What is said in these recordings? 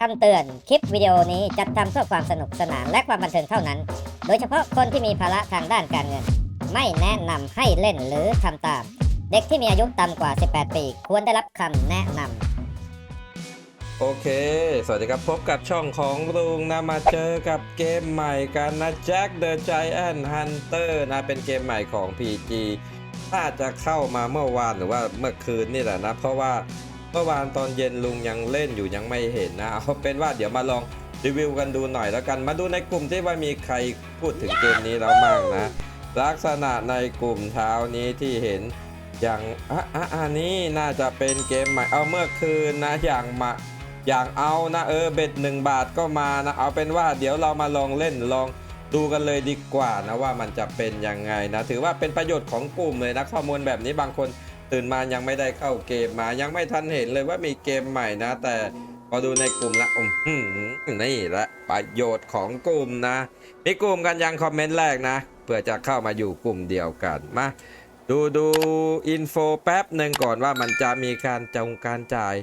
คำเตือน คลิปวิดีโอนี้จัดทำเพื่อความสนุกสนานและความบันเทิงเท่านั้น โดยเฉพาะคนที่มีภาระทางด้านการเงิน ไม่แนะนำให้เล่นหรือทำตาม เด็กที่มีอายุต่ำกว่า 18 ปี ควรได้รับคำแนะนำโอเค สวัสดีครับ พบกับช่องของลุงนะมาเจอกับเกมใหม่กันนะ Jack the Giant Hunter นะ เป็นเกมใหม่ของ PG น่าจะเข้ามาเมื่อวานหรือว่าเมื่อคืนนี่แหละนะ เพราะว่า มื่อวานตอนเย็นลุงยังเล่นอยู่ยังไม่เห็นนะเอาเป็นว่าเดี๋ยวมาลองรีวิวกันดูหน่อยแล้วกันมาดูในกลุ่มที่ว่ามีใครพูดถึงเกมนี้แล้วบ้างนะ ลักษณะในกลุ่มเท้านี้ที่เห็นอย่างอะอะอันนี้น่าจะเป็นเกมใหม่เอาเมื่อคืนนะอย่างมาอย่างเอานะเออเบ็ดหนึ่งบาทก็มานะเอาเป็นว่าเดี๋ยวเรามาลองเล่นลองดูกันเลยดีกว่านะว่ามันจะเป็นยังไงนะถือว่าเป็นประโยชน์ของกลุ่มเลยนะข้อมูลแบบนี้บางคน ตื่นมายังไม่ได้เข้าเกมมายังไม่ทันเห็นเลยว่ามีเกมใหม่นะ แต่พอดูในกลุ่มละอืมนี่แหละประโยชน์ของกลุ่มนะ มีกลุ่มกันยังคอมเมนต์แรกนะเพื่อจะเข้ามาอยู่กลุ่มเดียวกันมาดูดูอินโฟแป๊บหนึ่งก่อนว่ามันจะมีการจงการจ่าย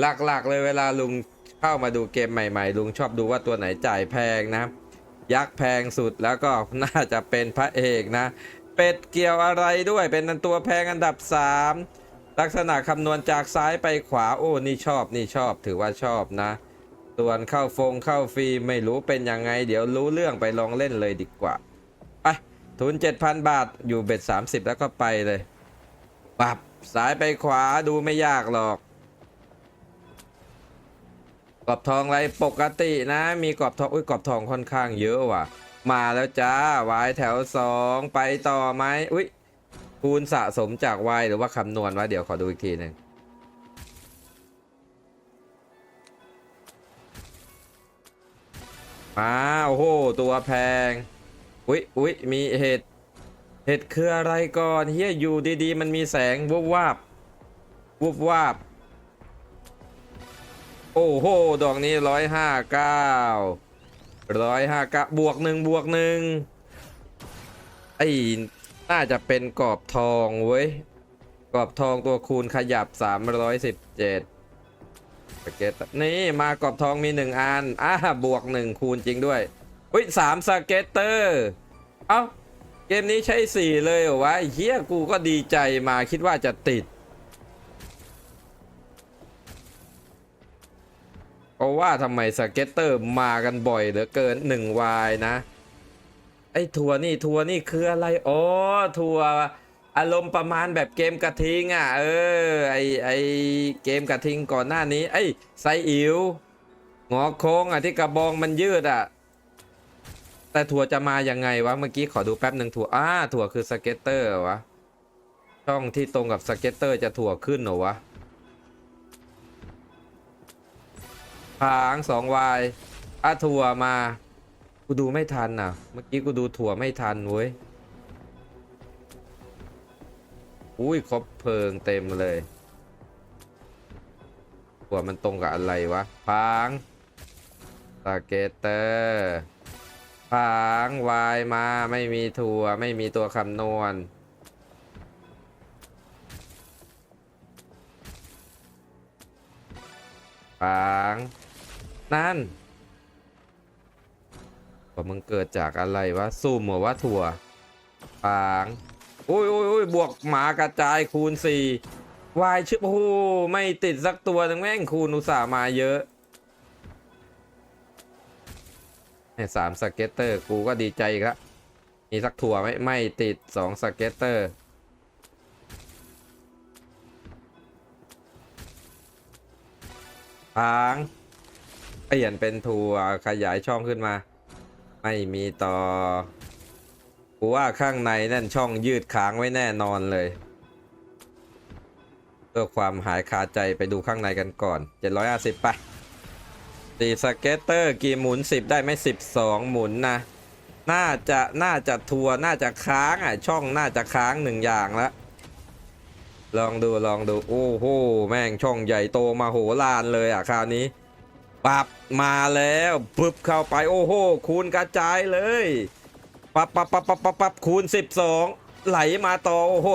หลักๆ เลยเวลาลุงเข้ามาดูเกมใหม่ ๆ ลุงชอบดูว่าตัวไหนจ่ายแพงนะ ยักษ์แพงสุดแล้วก็น่าจะเป็นพระเอกนะ เป็ดเกี่ยวอะไรด้วยเป็นตัวแพงอันดับ 3 ลักษณะคำนวณจากซ้ายไปขวาโอ้นี่ชอบนี่ชอบถือว่าชอบนะ ส่วนเข้าฟงเข้าฟรีไม่รู้เป็นยังไง เดี๋ยวรู้เรื่องไปลองเล่นเลยดีกว่าไปทุน 7,000 บาทอยู่เบ็ด 30 แล้วก็ไปเลยปรับซ้ายไปขวาดูไม่ยากหรอกกรอบทองอะไรปกตินะ มีกรอบทองอุ้ยกรอบทองค่อนข้างเยอะว่ะ มาแล้วจ้าวายแถวสองไปต่อไหมอุ้ยคูณสะสมจากวายหรือว่าคำนวณวะเดี๋ยวขอดูอีกทีหนึ่งมาโอ้โห ตัวแพง อุ้ยอุ้ยมีเห็ด เห็ดคืออะไรก่อนเฮียอยู่ดีๆ มันมีแสงวุบวาบวุบวาบ โอ้โห ดอกนี้ร้อยห้าเก้า ร้อยห้าก้าบวกหนึ่งบวกหนึ่งไอ้น่าจะเป็นกรอบทองเว้ยกรอบทองตัวคูณขยับ 317สเก็ตนี่มากรอบทองมีหนึ่งอันอ่าบวกหนึ่งคูณจริงด้วยอุ้ยสามสเก็ตเตอร์เอ้าเกมนี้ใช้สี่เลยเหรอวะไอ้เฮียกูก็ดีใจมาคิดว่าจะติด เพราะว่าทำไมสเก็ตเตอร์มากันบ่อยเหลือเกิน1วายนะ ไอ้ทัวนี่ทัวนี่คืออะไรอ๋อทัวอารมณ์ประมาณแบบเกมกระทิงอะ เออ ไอไอเกมกระทิงก่อนหน้านี้ ไอไซอิ๋วงอโค้งอะที่กระบองมันยืดอะ แต่ทัวจะมายังไงวะ เมื่อกี้ขอดูแป๊บหนึ่งทัวอ่าทัวคือสเก็ตเตอร์วะ ช่องที่ตรงกับสเก็ตเตอร์จะถั่วขึ้นเหรอวะ หางสองวายอาถั่วมา กูดูไม่ทันอะ เมื่อกี้กูดูถั่วไม่ทันเว้ย อุ้ยครบเพลิงเต็มเลย ถั่วมันตรงกับอะไรวะพางสเกตเตอร์พางวายมาไม่มีถั่วไม่มีตัวคำนวณปาง นั่นว่ามึงเกิดจากอะไรวะซุ่มเหรอวะถั่วปางอุ้ยอุ้ยอุ้ยบวกหมากระจายคูณสี่วายชิบโอ้โหไม่ติดสักตัวหนึงแม่งคูณอุตส่าห์มาเยอะเนี่ยสามสเก็ตเตอร์ กูก็ดีใจอีกละมีสักถั่วไหมไม่ติดสองสเก็ตเตอร์พาง เปลี่ยนเป็นทัวขยายช่องขึ้นมา ไม่มีต่อกูว่าข้างในนั่นช่องยืดค้างไว้แน่นอนเลยเพื่อความหายคาใจไปดูข้างในกันก่อน 750ไปตีสเก็ตเตอร์กี่หมุน 10 ได้ไหม12 หมุนนะ น่าจะน่าจะทัวน่าจะค้างอะช่องน่าจะค้างหนึ่งอย่างแล้วลองดูลองดู โอ้โห แม่งช่องใหญ่โตมาโหฬารเลยอะคราวนี้ ปับมาแล้วปึ๊บเข้าไปโอ้โหคูณกระจายเลยปับปับปับปับปับปับคูณ 12 ไหลมาต่อโอ้โห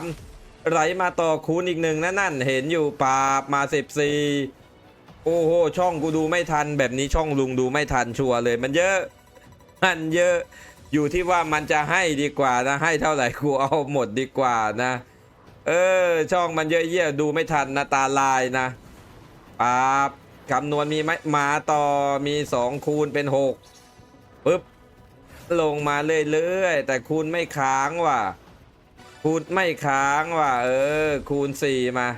13 ไหลมาต่อคูณอีกหนึ่งนะนั่นเห็นอยู่ปาบมา 14 โอ้โหช่องกูดูไม่ทัน แบบนี้ช่องลุงดูไม่ทันชัวร์เลยมันเยอะมันเยอะอยู่ที่ว่ามันจะให้ดีกว่านะให้เท่าไหร่กูเอาหมดดีกว่านะ เออช่องมันเยอะเยี่ยดูไม่ทันนะตาลายนะปาบ คำนวณมีไหมมาต่อมีสองคูณเป็นหกปึ๊บลงมาเรื่อยๆ แต่คูณไม่ค้างว่ะ คูณไม่ค้างว่ะ เออ คูณสี่มา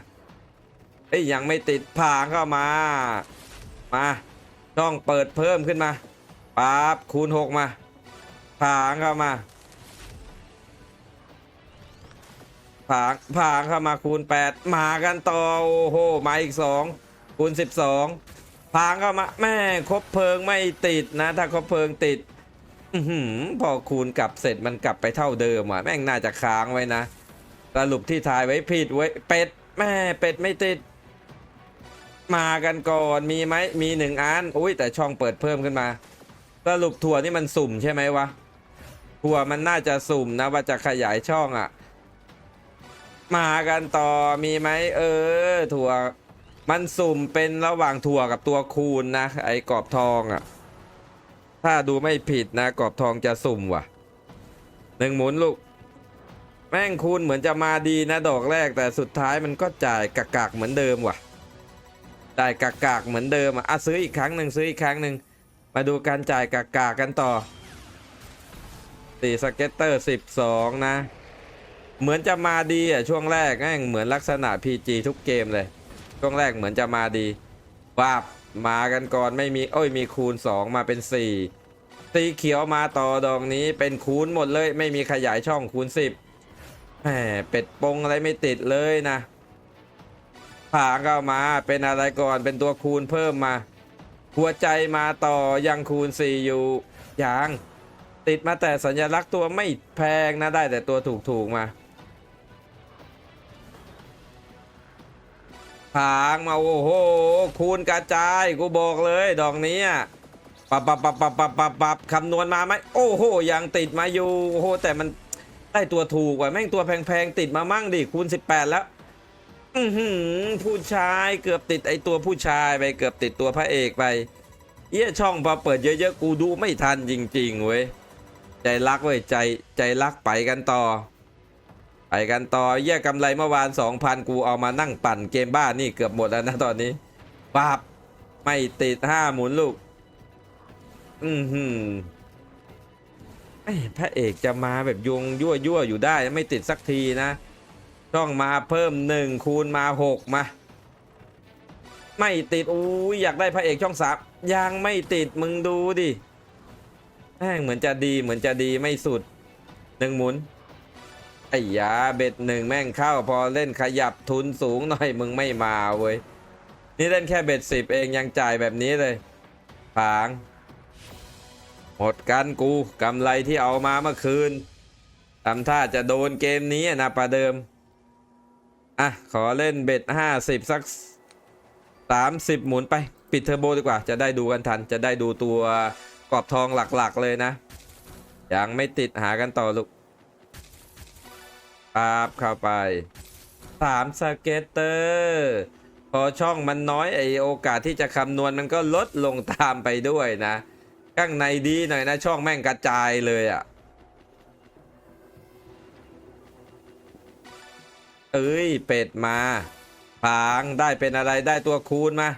เอ้ยยังไม่ติดผางเข้ามา มาช่องเปิดเพิ่มขึ้นมาปั๊บคูณหกมาผางเข้ามาผางผางเข้ามาคูณแปดมากันต่อโอ้โหมาอีกสอง คูณสิบสองผางเข้ามาแม่ครบเพลิงไม่ติดนะ ถ้าครบเพลิงติดอื้อหือพอคูณกลับเสร็จมันกลับไปเท่าเดิมอะแม่งน่าจะค้างไว้นะสรุปที่ทายไว้ผิดไว้เป็ดแม่เป็ดไม่ติด มากันก่อนมีไหมมีหนึ่งอันอุ้ยแต่ช่องเปิดเพิ่มขึ้นมาสรุปถั่วนี่มันสุ่มใช่ไหมวะถั่วมันน่าจะสุ่มนะว่าจะขยายช่องอะ มากันต่อมีไหมเออ ถั่ว มันสุ่มเป็นระหว่างถั่วกับตัวคูณนะ ไอ้กรอบทองอะ ถ้าดูไม่ผิดนะกรอบทองจะสุ่มว่ะหนึ่งหมุนลูก แม่งคูณเหมือนจะมาดีนะดอกแรกแต่สุดท้ายมันก็จ่ายกากากๆเหมือนเดิมว่ะจ่ายกากากๆเหมือนเดิมอะอะซื้ออีกครั้งหนึ่งซื้ออีกครั้งหนึ่งมาดูการจ่ายกากากๆกันต่อสี่สเก็ตเตอร์สิบสองนะ เหมือนจะมาดีอะช่วงแรกแม่งเหมือนลักษณะ PG ทุกเกมเลย ช่วงแรกเหมือนจะมาดีวาบมากันก่อนไม่มีโอ้ยมีคูณ 2 มาเป็น4สีเขียวมาต่อดอกนี้เป็นคูณหมดเลย ไม่มีขยายช่องคูณ 10แหมเป็ดปงอะไรไม่ติดเลยนะผางเข้ามาเป็นอะไรก่อนเป็นตัวคูณเพิ่มมา หัวใจมาต่อยังคูณ 4 อยู่อยังติดมาแต่สัญลักษณ์ตัวไม่แพงนะได้แต่ตัวถูกๆมา ผางมาโอ้โหคูณกระจายกูบอกเลยดอกนี้ปับปับปับปับปับปับปับคำนวณมาไหมโอ้โหยังติดมาอยู่โอ้โหแต่มันได้ตัวถูกว่ะแม่งตัวแพงๆติดมามั่งดิคูณ 18 แล้วอือหือผู้ชายเกือบติดไอตัวผู้ชายไปเกือบติดตัวพระเอกไปเยี่ยช่องพอเปิดเยอะๆกูดูไม่ทันจริงๆเว้ยใจรักเว้ยใจใจรักไปกันต่อ กันต่อแยกกำไรเมื่อวาน 2,000 กูเอามานั่งปั่นเกมบ้านนี่เกือบหมดแล้วนะตอนนี้ปาบไม่ติดห้าหมุนลูก อือหือไอ้พระเอกจะมาแบบยงยั่วยั่วอยู่ได้ไม่ติดสักทีนะต้องมาเพิ่มหนึ่งคูณมาหกมา ไม่ติดอู้ยอยากได้พระเอกช่องสามยังไม่ติดมึงดูดิแม่งเหมือนจะดีเหมือนจะดีไม่สุดหนึ่งหมุน ไอ้ยาเบ็ดหนึ่งแม่งเข้าพอเล่นขยับทุนสูงหน่อยมึงไม่มาเว้ย นี่เล่นแค่เบ็ดสิบเองยังจ่ายแบบนี้เลยผาง หมดกันกูกำไรที่เอามาเมื่อคืนทำท่าจะโดนเกมนี้นะประเดิม อะ ขอเล่นเบ็ดห้าสิบสักสามสิบหมุนไป ปิดเทอร์โบดีกว่า จะได้ดูกันทัน จะได้ดูตัวกรอบทองหลักๆเลยนะ ยังไม่ติดหากันต่อลูก ครับเข้าไปสามสเก็ตเตอร์พอช่องมันน้อยไอโอกาสที่จะคำนวณมันก็ลดลงตามไปด้วยนะ ข้างในดีหน่อยนะ ช่องแม่งกระจายเลยอะ่ะเอ้ยเป็ดมาพางได้เป็นอะไรได้ตัวคูณมา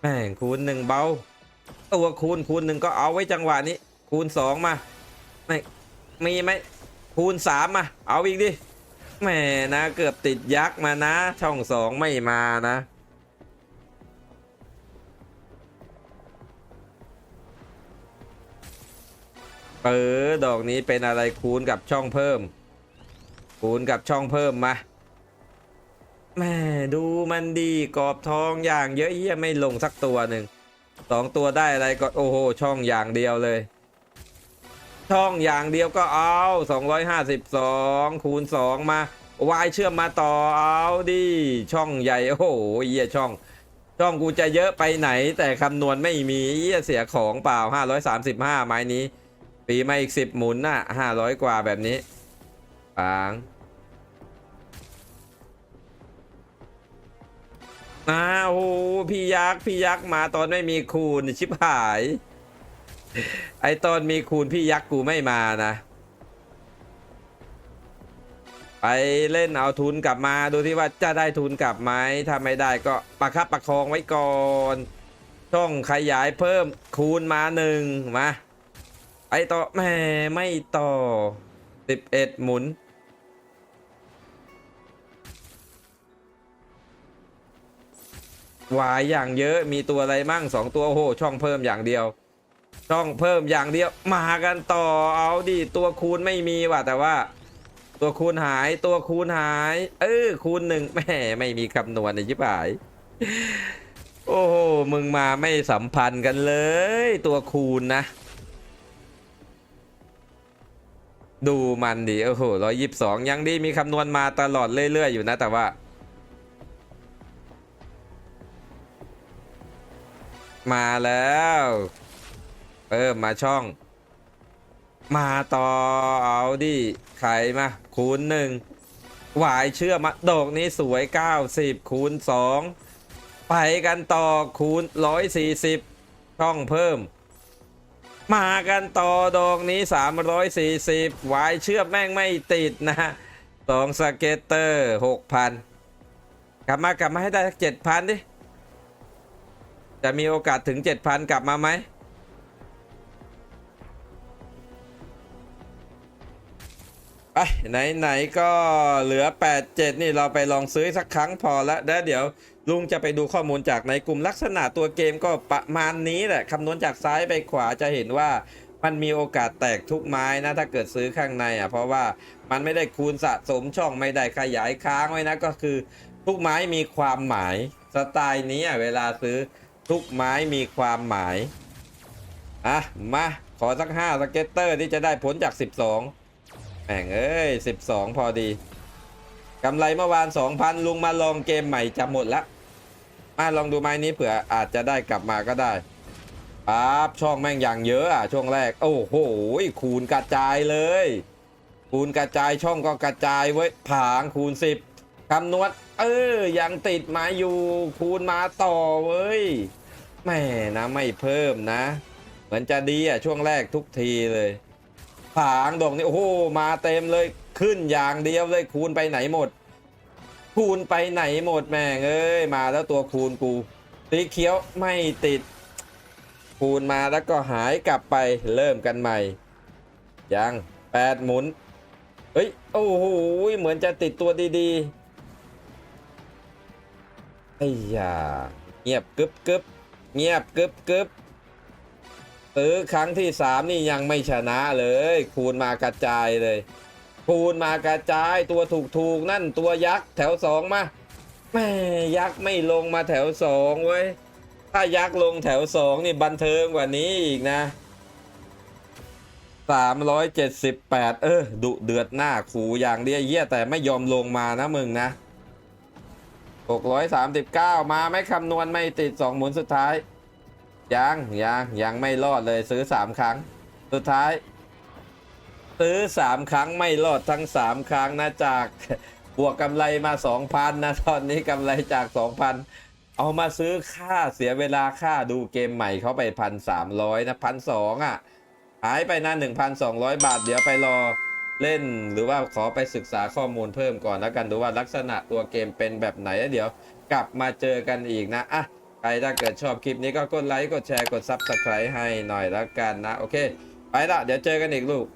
แม่งคูณหนึ่งเบาตัวคูณคูณหนึ่งก็เอาไว้จังหวะนี้ คูณสองมาไม่มีไหมคูณสามมาเอาอีกดิ แหมนะ เกือบติดยักษ์มานะ ช่องสองไม่มานะ เออ ดอกนี้เป็นอะไรคูณกับช่องเพิ่ม คูณกับช่องเพิ่มมาแม่ดูมันดีกรอบทองอย่างเยอะเยี่ยไม่ลงสักตัวหนึ่งสองตัวได้อะไรก็โอ้โหช่องอย่างเดียวเลย ช่องอย่างเดียวก็เอา 252 คูณ 2 มาวายเชื่อมมาต่อเอาดิช่องใหญ่ โอ้โหเยี่ยช่อง ช่องกูจะเยอะไปไหน แต่คำนวณไม่มีเยี่ยเสียของเปล่า 535 ไม้นี้ ปีมาอีก 10 หมุนน่ะ 500 กว่าแบบนี้ปางอ้าวโหพี่ยักษ์พี่ยักษ์มาตอนไม่มีคูณชิบหาย ไอตอนมีคูณพี่ยักษ์กูไม่มานะ ไปเล่นเอาทุนกลับมาดูที่ว่าจะได้ทุนกลับไหมถ้าไม่ได้ก็ประคับประคองไว้ก่อน ช่องขยายเพิ่มคูณมาหนึ่งมาไปต่อแหม่ไม่ต่อสิบเอ็ดหมุนวายอย่างเยอะมีตัวอะไรมั่งสองตัวโอ้โหช่องเพิ่มอย่างเดียว ช่องเพิ่มอย่างเดียวมากันต่อเอาดิตัวคูณไม่มีว่ะแต่ว่า ตัวคูณหายตัวคูณหาย เออคูณหนึ่งแหม่ไม่มีคำนวณในยิบหาย โอ้โหมึงมาไม่สัมพันธ์กันเลย ตัวคูณนะ ดูมันดิโอ้โหร้อยยิบสองยังดีมีคำนวณมาตลอดเรื่อยๆอยู่นะ แต่ว่ามาแล้ว เพิ่มมาช่อง มาต่อเอาดิไขมาคูณหนึ่งหวายเชื่อมาดอกนี้สวย 90 คูณ 2 ไปกันต่อคูณ 140 ช่องเพิ่ม มากันต่อดอกนี้ 340หวายเชื่อแม่งไม่ติดนะสองสเก็ตเตอร์ 6,000 กลับมากลับมาให้ได้ 7,000 ดิ จะมีโอกาสถึง 7,000 กลับมาไหม ไปไหนไหนๆก็เหลือ 87 นี่เราไปลองซื้อสักครั้งพอละแล้วเดี๋ยวลุงจะไปดูข้อมูลจากในกลุ่มลักษณะตัวเกมก็ประมาณนี้แหละคำนวณจากซ้ายไปขวาจะเห็นว่ามันมีโอกาสแตกทุกไม้นะ ถ้าเกิดซื้อข้างในอะเพราะว่ามันไม่ได้คูณสะสมช่องไม่ได้ขยายค้างไว้นะ ก็คือทุกไม้มีความหมายสไตล์นี้อะเวลาซื้อทุกไม้มีความหมายอะมาขอสัก5สเก็ตเตอร์ที่จะได้ผลจาก 12 แม่งเอ้ย12พอดีกำไรเมื่อวาน2,000ลุงมาลองเกมใหม่จะหมดละมาลองดูไม้นี้เผื่ออาจจะได้กลับมาก็ได้ปั๊บช่องแม่งอย่างเยอะอะช่วงแรก โอ้โหคูณกระจายเลย คูณกระจายช่องก็กระจายไว้ยผางคูณ10คำนวณเออยังติดมาอยู่คูณมาต่อเว้ยแม่นะไม่เพิ่มนะ เหมือนจะดีอะช่วงแรกทุกทีเลย ผางดอกนี้โอ้โหมาเต็มเลยขึ้นอย่างเดียวเลยคูณไปไหนหมด คูณไปไหนหมดแม่งเอ้ยมาแล้วตัวคูณกูสีเขียวไม่ติด คูณมาแล้วก็หายกลับไปเริ่มกันใหม่ ยังแปดหมุนเฮ้ยโอ้โหเหมือนจะติดตัวดีๆไอ้ยาเงียบกึบกึบเงียบกึบกึบ ซื้อครั้งที่สามนี่ยังไม่ชนะเลย คูณมากระจายเลย คูณมากระจายตัวถูกถูกๆนั่นตัวยักษ์แถวสองมาแม่ยักษ์ไม่ลงมาแถวสองเว้ยถ้ายักษ์ลงแถวสองนี่บันเทิงกว่านี้อีกนะสามร้อยเจ็ดสิบแปดเออดุเดือดหน้าขู่อย่างเดียเยี่ยแต่ไม่ยอมลงมานะมึงนะหกร้อยสามสิบเก้ามาไม่คำนวณไม่ติดสองหมุนสุดท้าย ยังยังยังไม่รอดเลยซื้อสามครั้ง สุดท้าย ซื้อสามครั้งไม่รอดทั้งสามครั้งนะจากบวกกำไรมาสองพันนะตอนนี้กำไรจากสองพันเอามาซื้อค่าเสียเวลาค่าดูเกมใหม่เขาไปพันสามร้อยนะพันสองอะหายไปนะหนึ่งพันสองร้อยบาทเดี๋ยวไปรอเล่นหรือว่าขอไปศึกษาข้อมูลเพิ่มก่อนแล้วกันดูว่าลักษณะตัวเกมเป็นแบบไหนแล้วเดี๋ยว กลับมาเจอกันอีกนะอะ ใครถ้าเกิดชอบคลิปนี้ก็กดไลค์ กดแชร์ กด Subscribe ให้หน่อยแล้วกันนะ โอเค ไปละ เดี๋ยวเจอกันอีกลูก